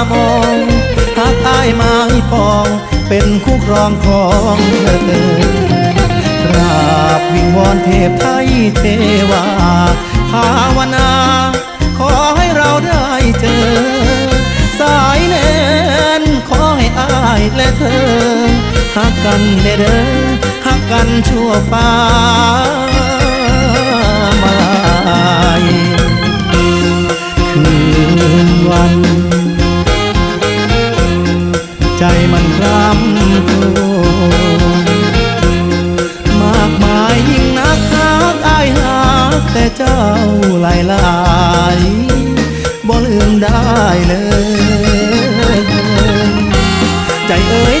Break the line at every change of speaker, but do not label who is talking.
ากตายไม้ปอง เป็นคู่ครองของเธอกราบวิงวอนเทพไทยเทวา ภาวนา ขอให้เราได้เจอ สายแนนขอให้อายและเธอหักกันเด้อเด้อหักกันชั่วฟ้ามา ใจมันคร้ำตัวมากมายยิ่งนักหักอายหากแต่เจ้าหลายหลายบ่ลืมได้เลย ใจเอ๋ย